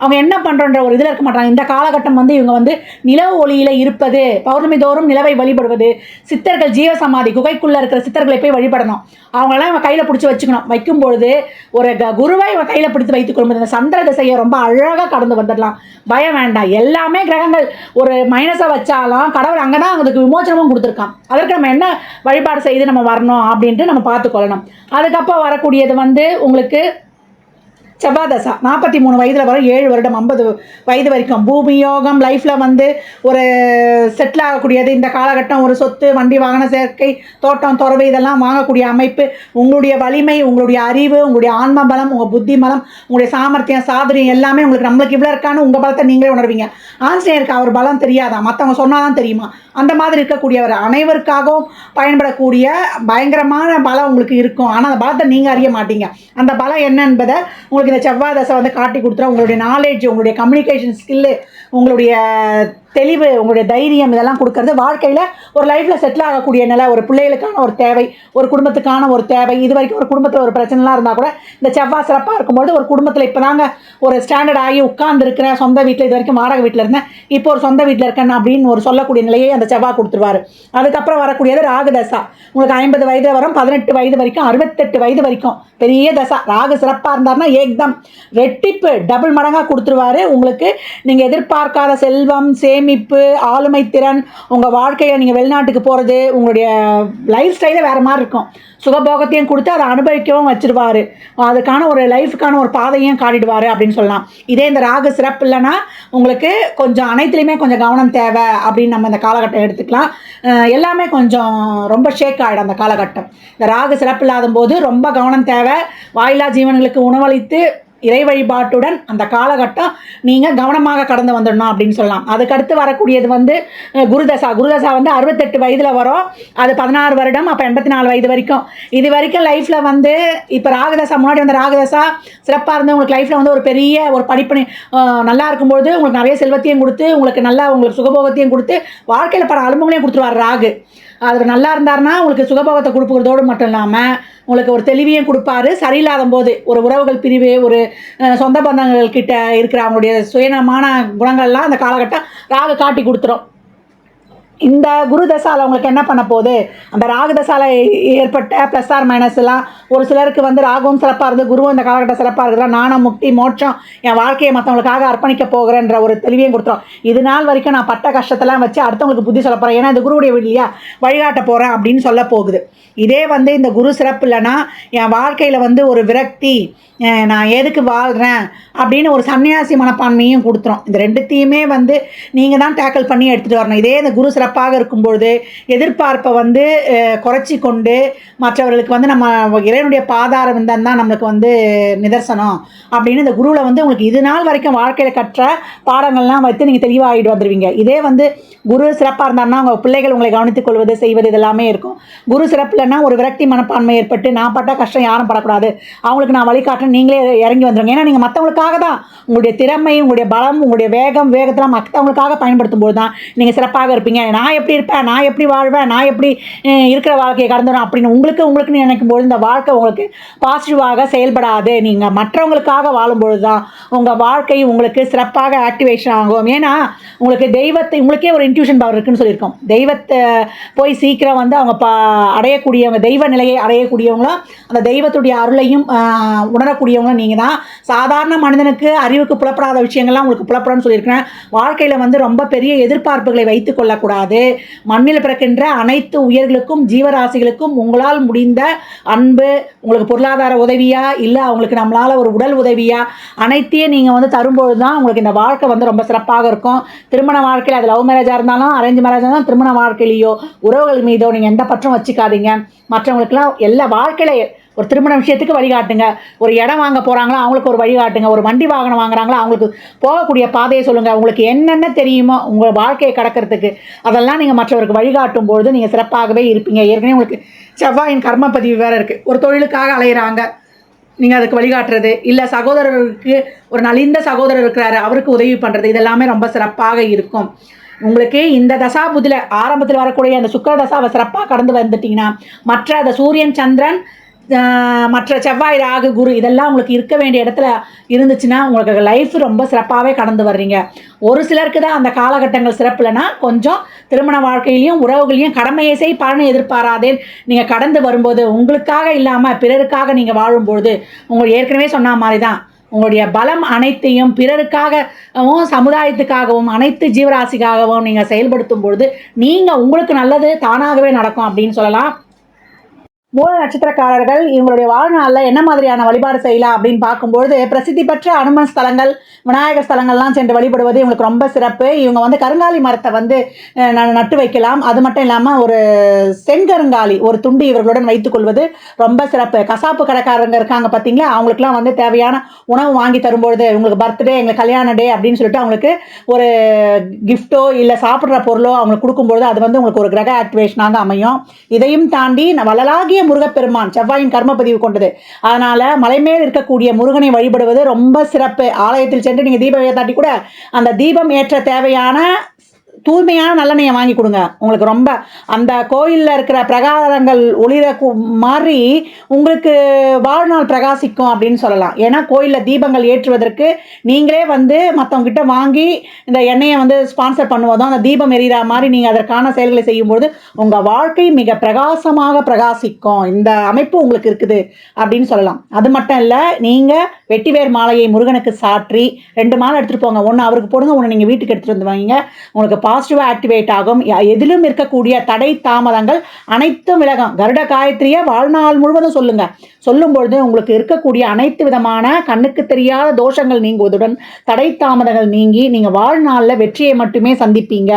அவங்க என்ன பண்ணுறோன்ற ஒரு இதில் இருக்க மாட்டாங்க. இந்த காலகட்டம் வந்து இவங்க வந்து நிலவு ஒளியில் இருப்பது பௌர்ணமி தோறும் நிலவை வழிபடுவது சித்தர்கள் ஜீவசமாதி குகைக்குள்ளே இருக்கிற சித்தர்களை போய் வழிபடணும். அவங்களாம் இவன் கையில் பிடிச்சி வச்சுக்கணும். வைக்கும்பொழுது ஒரு க குருவை இவன் கையில் பிடித்து வைத்துக் கொள்ளும்போது இந்த சந்திர திசையை ரொம்ப அழகாக கடந்து வந்துடலாம். பயம் வேண்டாம். எல்லாமே கிரகங்கள். ஒரு மைனஸை வச்சாலும் கடவுள் அங்கே தான் அதுக்கு விமோச்சனமும் கொடுத்துருக்கான். அதற்கு நம்ம என்ன வழிபாடு செய்து நம்ம வரணும் அப்படின்ட்டு நம்ம பார்த்துக்கொள்ளணும் அதுக்கப்புறம் வரக்கூடியது வந்து உங்களுக்கு செவ்வாதசா நாற்பத்தி மூணு வயதில் வரும் ஏழு வருடம் ஐம்பது வயது வரைக்கும். பூமி யோகம் லைஃப்பில் வந்து ஒரு செட்டில் ஆகக்கூடியது. இந்த காலகட்டம் ஒரு சொத்து வண்டி வாகன சேர்க்கை தோட்டம் துறவு இதெல்லாம் வாங்கக்கூடிய அமைப்பு. உங்களுடைய வலிமை உங்களுடைய அறிவு உங்களுடைய ஆன்ம பலம் உங்கள் புத்தி பலம் உங்களுடைய சாமர்த்தியம் சாதுரியம் எல்லாமே உங்களுக்கு நம்மளுக்கு இவ்வளோ இருக்கான்னு உங்கள் பலத்தை நீங்களே உணர்வீங்க. ஆஞ்சநேயருக்கு அவர் பலம் தெரியாதா? மற்றவங்க சொன்னால் தான் தெரியுமா? அந்த மாதிரி இருக்கக்கூடியவர். அனைவருக்காகவும் பயன்படக்கூடிய பயங்கரமான பலம் உங்களுக்கு இருக்கும். ஆனால் அந்த பலத்தை நீங்கள் அறிய மாட்டீங்க. அந்த பலம் என்ன என்பதை உங்களுக்கு இந்த செவ்வாய் தசை வந்து காட்டி கொடுத்துரும். உங்களுடைய நாலேஜ் உங்களுடைய கம்யூனிகேஷன் ஸ்கில்லு உங்களுடைய தெளிவு உங்களுடைய தைரியம் இதெல்லாம் கொடுக்கறது. வாழ்க்கையில் ஒரு லைஃப்பில் செட்டில் ஆகக்கூடிய நிலை ஒரு பிள்ளைகளுக்கான ஒரு தேவை ஒரு குடும்பத்துக்கான ஒரு தேவை இது வரைக்கும் ஒரு குடும்பத்தில் ஒரு பிரச்சனைலாம் இருந்தால் கூட இந்த செவ்வாய் சிறப்பாக இருக்கும்போது ஒரு குடும்பத்தில் இப்போ தாங்க ஒரு ஸ்டாண்டர்ட் ஆகி உட்கார்ந்துருக்கிறேன் சொந்த வீட்டில் இது வரைக்கும் வாடகை வீட்டில் இருந்தேன். இப்போ ஒரு சொந்த வீட்டில் இருக்கேன் அப்படின்னு ஒரு சொல்லக்கூடிய நிலையை அந்த செவ்வாய் கொடுத்துருவாரு. அதுக்கப்புறம் வரக்கூடியது ராகு தசா. உங்களுக்கு ஐம்பது வயது வரும் பதினெட்டு வயது வரைக்கும் அறுபத்தெட்டு வயது வரைக்கும் பெரிய தசா. ராகு சிறப்பாக இருந்தார்னா ஏக்தம். ரெட்டிப்பு டபுள் மடங்காக கொடுத்துருவாரு. உங்களுக்கு நீங்கள் எதிர்பார்க்காத செல்வம் சேம் சேமிப்பு ஆளுமை திறன் உங்கள் வாழ்க்கையை நீங்கள் வெளிநாட்டுக்கு போகிறது உங்களுடைய லைஃப் ஸ்டைலே வேறு மாதிரி இருக்கும். சுகபோகத்தையும் கொடுத்து அதை அனுபவிக்கவும் வச்சுருவார். அதுக்கான ஒரு லைஃபுக்கான ஒரு பாதையும் காட்டிடுவார் அப்படின்னு சொல்லலாம். இதே இந்த ராகு சிறப்பு இல்லைன்னா உங்களுக்கு கொஞ்சம் அனைத்துலேயுமே கொஞ்சம் கவனம் தேவை அப்படின்னு நம்ம இந்த காலகட்டம் எடுத்துக்கலாம். எல்லாமே கொஞ்சம் ரொம்ப ஷேக் ஆகிடும் அந்த காலகட்டம். இந்த ராகு சிறப்பு இல்லாத போது ரொம்ப கவனம் தேவை. வாயிலா ஜீவன்களுக்கு உணவளித்து இறை வழிபாட்டுடன் அந்த காலகட்டம் நீங்கள் கவனமாக கடந்து வந்துடணும் அப்படின்னு சொல்லலாம். அதுக்கடுத்து வரக்கூடியது வந்து குருதசா. குருதசா வந்து அறுபத்தெட்டு வயதில் வரும். அது பதினாறு வருடம் அப்போ எண்பத்தி நாலு வயது வரைக்கும். இது வரைக்கும் லைஃப்பில் வந்து இப்போ ராகதசா முன்னாடி வந்த ராகதசா சிறப்பாக இருந்து உங்களுக்கு லைஃப்பில் வந்து ஒரு பெரிய ஒரு படிப்பு நல்லா இருக்கும்போது உங்களுக்கு நிறைய செல்வத்தையும் கொடுத்து உங்களுக்கு நல்லா உங்களுக்கு சுகபோகத்தையும் கொடுத்து வாழ்க்கையில் பல அனுபவங்களையும் கொடுத்துருவார் ராகு. அவர் நல்லா இருந்தாருன்னா உங்களுக்கு சுகபோகத்தை கொடுப்பதோடு மட்டும் இல்லாமல் உங்களுக்கு ஒரு தெளிவையும் கொடுப்பாரு. சரியில்லாத போது ஒரு உறவுகள் பிரிவு ஒரு சொந்த பந்தங்கள் கிட்ட இருக்கிற அவங்களுடைய சுயநலமான குணங்கள்லாம் அந்த காலகட்டம் ராகு காட்டி கொடுத்துரும். இந்த குரு தசால உங்களுக்கு என்ன பண்ண போகுது? அந்த ராகு தசால ஏற்பட்ட ப்ளஸ் ஆர் மைனஸ் எல்லாம் ஒரு சிலருக்கு வந்து ராகுவும் சிறப்பாக இருந்து குருவும் இந்த காலகட்டம் சிறப்பாக இருக்குதா நானும் முக்தி மோட்சம் என் வாழ்க்கையை மற்றவங்களுக்காக அர்ப்பணிக்க போகிறேன்ற ஒரு தெளிவையும் கொடுத்துரும். இது நாள் வரைக்கும் நான் பட்ட கஷ்டத்தெல்லாம் வச்சு அடுத்தவங்களுக்கு புத்தி சொல்ல போகிறேன் ஏன்னா இந்த குருவுடைய வீடு இல்லையா? வழிகாட்ட போகிறேன் அப்படின்னு சொல்ல போகுது. இதே வந்து இந்த குரு சிறப்பு இல்லைன்னா என் வாழ்க்கையில் வந்து ஒரு விரக்தி நான் எதுக்கு வாழ்கிறேன் அப்படின்னு ஒரு சன்னியாசி மனப்பான்மையும் கொடுத்துரும். இந்த ரெண்டுத்தையுமே வந்து நீங்கள் தான் டேக்கிள் பண்ணி எடுத்துகிட்டு வரணும். இதே இந்த குரு சிறப்பாக இருக்கும்பொழுது எதிர்பார்ப்பை வந்து குறைச்சி கொண்டு மற்றவர்களுக்கு வந்து நம்ம இறைவனுடைய பாதார விந்தம் தான் நம்மளுக்கு வந்து நிதர்சனம் அப்படின்னு இந்த குருவில் வந்து உங்களுக்கு இது நாள் வரைக்கும் வாழ்க்கையில் கற்ற பாடங்கள்லாம் வைத்து நீங்கள் தெளிவாகிட்டு வந்துடுவீங்க இதே வந்து குரு சிறப்பாக இருந்தாருன்னா உங்கள் பிள்ளைகள் உங்களை கவனித்துக் கொள்வது செய்வது இதெல்லாமே இருக்கும். குரு சிறப்பில் சிறப்புலன்னா ஒரு விரக்தி மனப்பான்மை ஏற்பட்டு நான் பட்ட கஷ்டம் யாரும் படக்கூடாது. அவங்களுக்கு நான் வழிகாட்டுறேன். நீங்களே இறங்கி வந்துடுங்க ஏன்னா நீங்கள் மற்றவங்களுக்காக தான். உங்களுடைய திறமை உங்களுடைய பலம் உங்களுடைய வேகம் வேகத்தில் மற்றவங்களுக்காக பயன்படுத்தும் போது தான் நீங்கள் சிறப்பாக இருப்பீங்க. நான் எப்படி இருப்பேன்? நான் எப்படி வாழ்வேன்? நான் எப்படி இருக்கிற வாழ்க்கையை கடந்துடும் அப்படின்னு உங்களுக்கு உங்களுக்கு நினைக்கும் போது இந்த வாழ்க்கை உங்களுக்கு பாசிட்டிவாக செயல்படாது. நீங்கள் மற்றவங்களுக்காக வாழும்பொழுது தான் உங்கள் வாழ்க்கை உங்களுக்கு சிறப்பாக ஆக்டிவேஷன் ஆகும். ஏன்னா உங்களுக்கு தெய்வத்தை உங்களுக்கே ஒரு இன்ட்யூஷன் பவர் இருக்குன்னு சொல்லியிருக்கோம். தெய்வத்தை போய் சீக்கிரம் வந்து அவங்க பா அடையக்கூடியவங்க தெய்வ நிலையை அடையக்கூடியவங்களும் அந்த தெய்வத்துடைய அருளையும் உணரக்கூடியவங்களும் நீங்கள் தான். சாதாரண மனிதனுக்கு அறிவுக்கு புலப்படாத விஷயங்கள்லாம் உங்களுக்கு புலப்படன்னு சொல்லியிருக்கிறேன். வாழ்க்கையில் வந்து ரொம்ப பெரிய எதிர்பார்ப்புகளை வைத்து கொள்ளக்கூடாது. மண்ணில் பிறக்கின்ற அனைத்து உயிர்களுக்கும் ஜீவராசிகளுக்கும் உங்களால் முடிந்த அன்பு உங்களுக்கு பொருளாதார உதவியா இல்லை அவங்களுக்கு நம்மளால் ஒரு உடல் உதவியா அனைத்தையும் நீங்கள் வந்து தரும்பொழுது தான் உங்களுக்கு இந்த வாழ்க்கை வந்து ரொம்ப சிறப்பாக இருக்கும். திருமண வாழ்க்கையில் அது லவ் மேரேஜாக இருந்தாலும் அரேஞ்ச் மேரேஜாக இருந்தாலும் திருமண வாழ்க்கையிலையோ உறவுகள் மீதோ நீங்கள் எந்த பற்றும் வச்சுக்காதீங்க. மற்றவங்களுக்குலாம் எல்லா வாழ்க்கையில் ஒரு திருமண விஷயத்துக்கு வழிகாட்டுங்க. ஒரு இடம் வாங்க போகிறாங்களா அவங்களுக்கு ஒரு வழிகாட்டுங்க. ஒரு வண்டி வாகனம் வாங்குறாங்களா அவங்களுக்கு போகக்கூடிய பாதையை சொல்லுங்கள் உங்களுக்கு என்னென்ன தெரியுமோ உங்கள் வாழ்க்கையை கடக்கிறதுக்கு அதெல்லாம் நீங்கள் மற்றவருக்கு வழிகாட்டும் பொழுது நீங்கள் சிறப்பாகவே இருப்பீங்க. ஏற்கனவே உங்களுக்கு செவ்வாயின் கர்மப்பதிவு வேறு இருக்குது ஒரு தொழிலுக்காக அலையிறாங்க. நீங்கள் அதுக்கு வழிகாட்டுறது. இல்லை சகோதரருக்கு ஒரு நலிந்த சகோதரர் இருக்கிறாரு அவருக்கு உதவி பண்ணுறது இதெல்லாமே ரொம்ப சிறப்பாக இருக்கும். உங்களுக்கு இந்த தசாபுதியில் ஆரம்பத்தில் வரக்கூடிய அந்த சுக்கிர தசாவை சிறப்பாக கடந்து வந்துட்டிங்கன்னா மற்ற அந்த சூரியன் சந்திரன் மற்ற செவ்வாய் ராகு குரு இதெல்லாம் உங்களுக்கு இருக்க வேண்டிய இடத்துல இருந்துச்சுன்னா உங்களுக்கு லைஃப் ரொம்ப சிறப்பாகவே கடந்து வர்றீங்க. ஒரு சிலருக்கு தான் அந்த காலகட்டங்கள் சிறப்பு கொஞ்சம் திருமண வாழ்க்கையிலையும் உறவுகளையும் கடமையை செய் பலனை எதிர்பாராதேன் நீங்கள் கடந்து வரும்போது உங்களுக்காக இல்லாமல் பிறருக்காக நீங்கள் வாழும்பொழுது உங்களுக்கு ஏற்கனவே சொன்ன மாதிரி தான் உங்களுடைய பலம் அனைத்தையும் பிறருக்காகவும் சமுதாயத்துக்காகவும் அனைத்து ஜீவராசிக்காகவும் நீங்கள் செயல்படுத்தும் பொழுது நீங்கள் உங்களுக்கு நல்லது தானாகவே நடக்கும் அப்படின்னு சொல்லலாம். மூல நட்சத்திரக்காரர்கள் இவங்களுடைய வாழ்நாளில் என்ன மாதிரியான வழிபாடு செய்யலாம் அப்படின்னு பார்க்கும்பொழுது பிரசித்தி பெற்ற அனுமன் ஸ்தலங்கள் விநாயகர் ஸ்தலங்கள்லாம் சென்று வழிபடுவது இவங்களுக்கு ரொம்ப சிறப்பு. இவங்க வந்து கருங்காலி மரத்தை வந்து நட்டு வைக்கலாம். அது மட்டும் இல்லாமல் ஒரு செங்கருங்காலி ஒரு துண்டு இவர்களுடன் வைத்துக்கொள்வது ரொம்ப சிறப்பு. கசாப்பு கடைக்காரங்க இருக்காங்க பார்த்தீங்களா அவங்களுக்குலாம் வந்து தேவையான உணவு வாங்கி தரும்பொழுது இவங்களுக்கு பர்த்டே எங்களுக்கு கல்யாண டே அப்படின்னு சொல்லிட்டு அவங்களுக்கு ஒரு கிஃப்ட்டோ இல்லை சாப்பிட்ற பொருளோ அவங்களுக்கு கொடுக்கும்பொழுது அது வந்து உங்களுக்கு ஒரு கிரக ஆக்டிவேஷனாக அமையும். இதையும் தாண்டி ந- வள்ளலாகிய முருகப்பெருமான் செவ்வாயின் கர்மப்பதிவு கொண்டது. அதனால் மலைமேல் இருக்கக்கூடிய முருகனை வழிபடுவது ரொம்ப சிறப்பு. ஆலயத்தில் சென்று நீங்கள் தீபம் ஏத்தாட்டி கூட அந்த தீபம் ஏற்ற தேவையான தூய்மையான நல்லெண்ணெயை வாங்கி கொடுங்க. உங்களுக்கு ரொம்ப அந்த கோயிலில் இருக்கிற பிரகாரங்கள் ஒளிர மாறி மாதிரி உங்களுக்கு வாழ்நாள் பிரகாசிக்கும் அப்படின்னு சொல்லலாம். ஏன்னா கோயிலில் தீபங்கள் ஏற்றுவதற்கு நீங்களே வந்து மற்றவங்ககிட்ட வாங்கி இந்த எண்ணெயை வந்து ஸ்பான்சர் பண்ணுவதும் அந்த தீபம் எரியிற மாதிரி நீங்கள் அதற்கான செயல்களை செய்யும்போது உங்கள் வாழ்க்கை மிக பிரகாசமாக பிரகாசிக்கும். இந்த அமைப்பு உங்களுக்கு இருக்குது அப்படின்னு சொல்லலாம். அது மட்டும் இல்லை நீங்கள் வெட்டிவேர் மாலையை முருகனுக்கு சாற்றி ரெண்டு மாலை எடுத்துகிட்டு போங்க. ஒன்று அவருக்கு போடுங்க ஒன்று நீங்கள் வீட்டுக்கு எடுத்துகிட்டு வந்து வாங்கிங்க. உங்களுக்கு பா பாசிட்டிவாக ஆக்டிவேட் ஆகும். எதிலும் இருக்கக்கூடிய தடை தாமதங்கள் அனைத்தும் விலகும். கருட காயத்ரியை வாழ்நாள் முழுவதும் சொல்லுங்கள் சொல்லும் பொழுது உங்களுக்கு இருக்கக்கூடிய அனைத்து விதமான கண்ணுக்கு தெரியாத தோஷங்கள் நீங்குவதுடன் தடை தாமதங்கள் நீங்கி நீங்கள் வாழ்நாளில் வெற்றியை மட்டுமே சந்திப்பீங்க.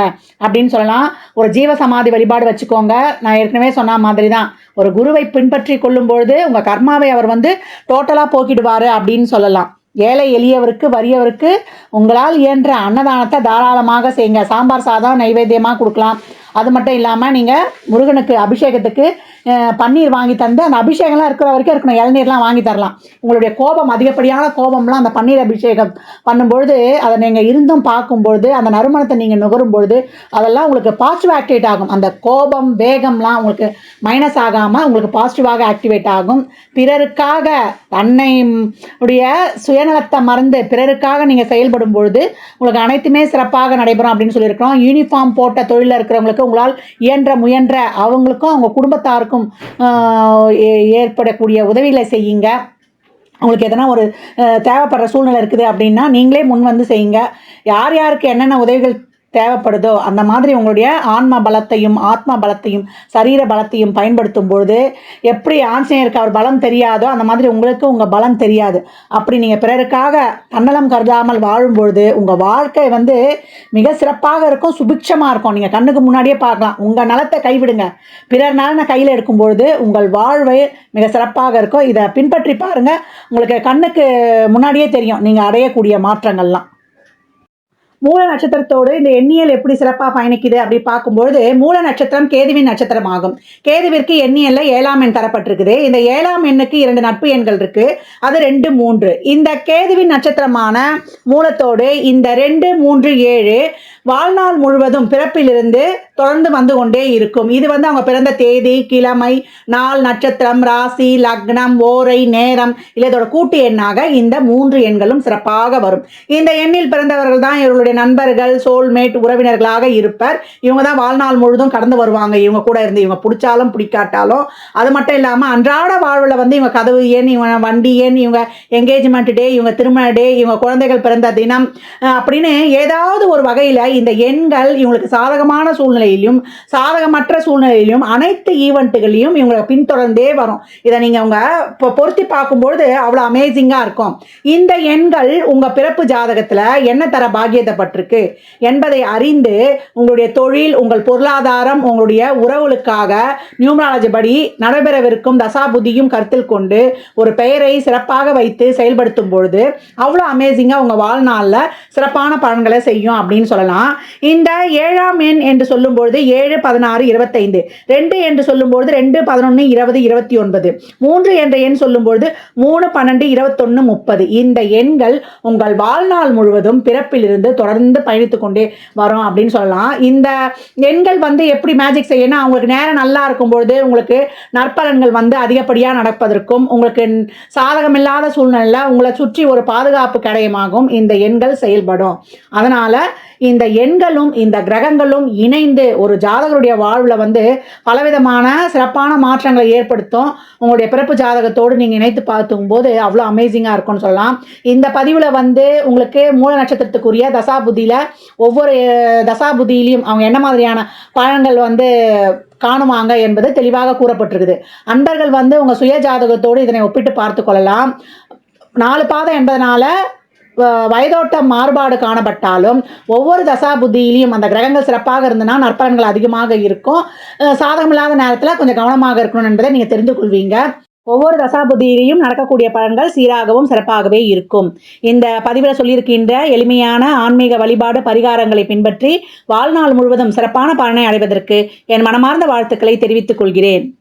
அப்படின்னு சொல்லலாம். ஒரு ஜீவ சமாதி வழிபாடு வச்சுக்கோங்க. நான் ஏற்கனவே சொன்ன மாதிரி தான் ஒரு குருவை பின்பற்றி கொள்ளும் பொழுது உங்கள் கர்மாவை அவர் வந்து டோட்டலாக போக்கிடுவார் அப்படின்னு சொல்லலாம். ஏழை எளியவருக்கு வறியவருக்கு உங்களால் இயன்ற அன்னதானத்தை தாராளமாக செய்யுங்க. சாம்பார் சாதம் நைவேத்தியமாக கொடுக்கலாம். அது மட்டும் இல்லாமல் நீங்கள் முருகனுக்கு அபிஷேகத்துக்கு பன்னீர் வாங்கி தந்து அந்த அபிஷேகம்லாம் இருக்கிற வரைக்கும் இருக்கணும். இளநீர்லாம் வாங்கி தரலாம். உங்களுடைய கோபம் அதிகப்படியான கோபம்லாம் அந்த பன்னீர் அபிஷேகம் பண்ணும்பொழுது அதை நீங்கள் இருந்தும் பார்க்கும்பொழுது அந்த நறுமணத்தை நீங்கள் நுகரும் பொழுது அதெல்லாம் உங்களுக்கு பாசிட்டிவ் ஆக்டிவேட் ஆகும். அந்த கோபம் வேகம்லாம் உங்களுக்கு மைனஸ் ஆகாமல் உங்களுக்கு பாசிட்டிவாக ஆக்டிவேட் ஆகும். பிறருக்காக தன்னை உடைய சுயநலத்தை மறந்து பிறருக்காக நீங்கள் செயல்படும் பொழுது உங்களுக்கு அனைத்துமே சிறப்பாக நடைபெறும் அப்படின்னு சொல்லியிருக்கிறோம். யூனிஃபார்ம் போட்ட தொழிலில் இருக்கிறவங்களுக்கு உங்களால் இயன்ற முயன்ற அவங்களுக்கும் அவங்க குடும்பத்தாருக்கும் ஏ- ஏற்படக்கூடிய உதவிகளை செய்யுங்க. உங்களுக்கு எதனா ஒரு தேவைப்படுற சூழ்நிலை இருக்குது அப்படின்னா நீங்களே முன் வந்து செய்யுங்க. யார் யாருக்கு என்னென்ன உதவிகள் தேவைப்படுதோ அந்த மாதிரி உங்களுடைய ஆன்ம பலத்தையும் ஆத்ம பலத்தையும் சரீர பலத்தையும் பயன்படுத்தும் பொழுது எப்படி ஆஞ்சநேயருக்கு அவர் பலம் தெரியாதோ அந்த மாதிரி உங்களுக்கு உங்கள் பலம் தெரியாது. அப்படி நீங்கள் பிறருக்காக தன்னலம் கருதாமல் வாழும் பொழுது உங்கள் வாழ்க்கை வந்து மிக சிறப்பாக இருக்கும் சுபிக்ஷமாக இருக்கும். நீங்கள் கண்ணுக்கு முன்னாடியே பார்க்கலாம். உங்கள் நலத்தை கைவிடுங்க. பிறர் நலனை கையில் எடுக்கும் பொழுது உங்கள் வாழ்வை மிக சிறப்பாக இருக்கும். இதை பின்பற்றி பாருங்கள் உங்களுக்கு கண்ணுக்கு முன்னாடியே தெரியும். நீங்கள் அடையக்கூடிய மாற்றங்கள்லாம். மூல நட்சத்திரத்தோடு இந்த எண்ணியல் எப்படி சிறப்பாக பயணிக்குது அப்படி பார்க்கும்பொழுது மூல நட்சத்திரம் கேதுவின் நட்சத்திரம் ஆகும் கேதுவிற்கு எண்ணியல்ல ஏழாம் எண் தரப்பட்டிருக்குது. இந்த ஏழாம் எண்ணுக்கு இரண்டு நட்பு எண்கள் இருக்கு. அது ரெண்டு மூன்று. இந்த கேதுவின் நட்சத்திரமான மூலத்தோடு இந்த ரெண்டு மூன்று ஏழு வாழ்நாள் முழுவதும் பிறப்பிலிருந்து தொடர்ந்து வந்து கொண்டே இருக்கும். இது வந்து அவங்க பிறந்த தேதி கிழமை நாள் நட்சத்திரம் ராசி லக்னம் ஓரை நேரம் இல்லை இதோட கூட்டு எண்ணாக இந்த மூன்று எண்களும் சிறப்பாக வரும். இந்த எண்ணில் பிறந்தவர்கள் தான் இவர்களுடைய நண்பர்கள் சோல்மேட் உறவினர்களாக இருப்பர். இவங்க தான் வாழ்நாள் முழுதும் கடந்து வருவாங்க. இவங்க கூட இருந்து இவங்க பிடிச்சாலும் பிடிக்காட்டாலும். அது மட்டும் இல்லாமல் அன்றாட வாழ்வில் வந்து இவங்க கதவு ஏன் இவங்க வண்டி ஏன் இவங்க என்கேஜ்மெண்ட் டே இவங்க திருமண டே இவங்க குழந்தைகள் பிறந்த தினம் அப்படின்னு ஏதாவது ஒரு வகையில் இந்த எண்கள் இவங்களுக்கு சாதகமான சூழ்நிலையிலும் சாதகமற்ற சூழ்நிலையிலும் அனைத்து ஈவெண்ட்டுகளையும் இவங்களை பின்தொடர்ந்தே வரும். இதை நீங்கள் அவங்க இப்போ பொருத்தி பார்க்கும்பொழுது அவ்வளோ அமேசிங்காக இருக்கும். இந்த எண்கள் உங்கள் பிறப்பு ஜாதகத்தில் என்ன தர பாக்கியத்தைப்பட்டிருக்கு என்பதை அறிந்து உங்களுடைய தொழில் உங்கள் பொருளாதாரம் உங்களுடைய உறவுகளுக்காக நியூமராலஜி படி நடைபெறவிருக்கும் தசாபுதியும் கருத்தில் கொண்டு ஒரு பெயரை சிறப்பாக வைத்து செயல்படுத்தும் பொழுது அவ்வளோ அமேசிங்காக உங்கள் வாழ்நாளில் சிறப்பான பலன்களை செய்யும் அப்படின்னு சொல்லலாம். இந்த ஏழாம் எண் என்று சொல்லும்பொழுது ஏழு பதினாறு இருபத்தைந்து. ரெண்டு என்று சொல்லும்பொழுது ரெண்டு பதினொன்று இருபது இருபத்தி ஒன்பது. மூன்று என்ற எண் சொல்லும்பொழுது மூணு பன்னெண்டு இருபத்தொன்று முப்பது. இந்த எண்கள் உங்கள் வாழ்நாள் முழுவதும் பிறப்பிலிருந்து தொடர்ந்து பயணித்து கொண்டே வரும் அப்படின்னு சொல்லலாம். இந்த எண்கள் வந்து எப்படி மேஜிக் செய்யணும் அவங்களுக்கு நேரம் நல்லா இருக்கும்பொழுது உங்களுக்கு நற்பலன்கள் வந்து அதிகப்படியாக நடப்பதற்கும் உங்களுக்கு சாதகமில்லாத சூழ்நிலையில் உங்களை சுற்றி ஒரு பாதுகாப்பு கடையமாகும் இந்த எண்கள் செயல்படும். அதனால் இந்த எண்களும் இந்த கிரகங்களும் இணைந்து ஒரு ஜாதகருடைய வாழ்வில் வந்து பலவிதமான சிறப்பான மாற்றங்களை ஏற்படுத்தும். உங்களுடைய பிறப்பு ஜாதகத்தோடு நீங்கள் இணைத்து பார்த்துக்கும்போது அவ்வளோ அமேசிங்காக இருக்கும்னு சொல்லலாம். இந்த பதிவில் வந்து உங்களுக்கு மூல நட்சத்திரத்துக்குரிய தசாபுதியில் ஒவ்வொரு தசாபுதியிலையும் அவங்க என்ன மாதிரியான பழங்கள் வந்து காணுவாங்க என்பது தெளிவாக கூறப்பட்டிருக்குது. அன்பர்கள் வந்து உங்கள் சுய ஜாதகத்தோடு இதனை ஒப்பிட்டு பார்த்து கொள்ளலாம். நாலு பாதம் என்பதனால வயதோட்ட மாறுபாடு காணப்பட்டாலும் ஒவ்வொரு தசாபுத்தியிலையும் அந்த கிரகங்கள் சிறப்பாக இருந்ததுன்னா நற்பலன்கள் அதிகமாக இருக்கும். அஹ் சாதகமில்லாத நேரத்தில் கொஞ்சம் கவனமாக இருக்கணும் என்பதை நீங்கள் தெரிந்து கொள்வீங்க. ஒவ்வொரு தசாபுத்தியிலையும் நடக்கக்கூடிய பலன்கள் சீராகவும் சிறப்பாகவே இருக்கும். இந்த பதிவில் சொல்லியிருக்கின்ற எளிமையான ஆன்மீக வழிபாடு பரிகாரங்களை பின்பற்றி வாழ்நாள் முழுவதும் சிறப்பான பலனை அடைவதற்கு என் மனமார்ந்த வாழ்த்துக்களை தெரிவித்துக் கொள்கிறேன்.